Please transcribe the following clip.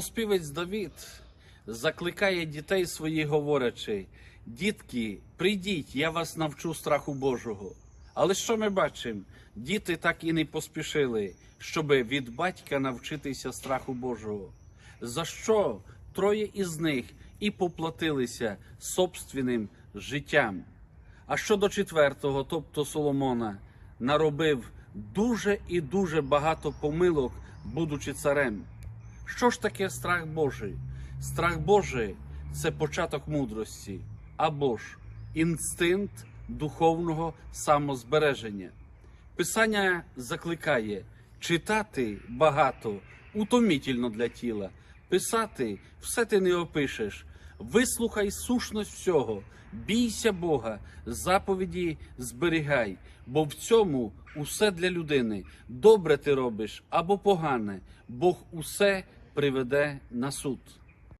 Псалмоспівець Давід закликає дітей своїх, говорячи: дітки, прийдіть, я вас навчу страху Божого. Але що ми бачимо? Діти так і не поспішили, щоби від батька навчитися страху Божого. За що троє із них і поплатилися собственним життям. А щодо четвертого, тобто Соломона, наробив дуже і дуже багато помилок, будучи царем. Що ж таке страх Божий? Страх Божий це початок мудрості або ж інстинкт духовного самозбереження. Писання закликає читати багато, утомітельно для тіла. Писати все ти не опишеш. Вислухай сушність всього, бійся Бога, заповіді зберігай, бо в цьому усе для людини. Добре ти робиш або погане, Бог усе приведе на суд.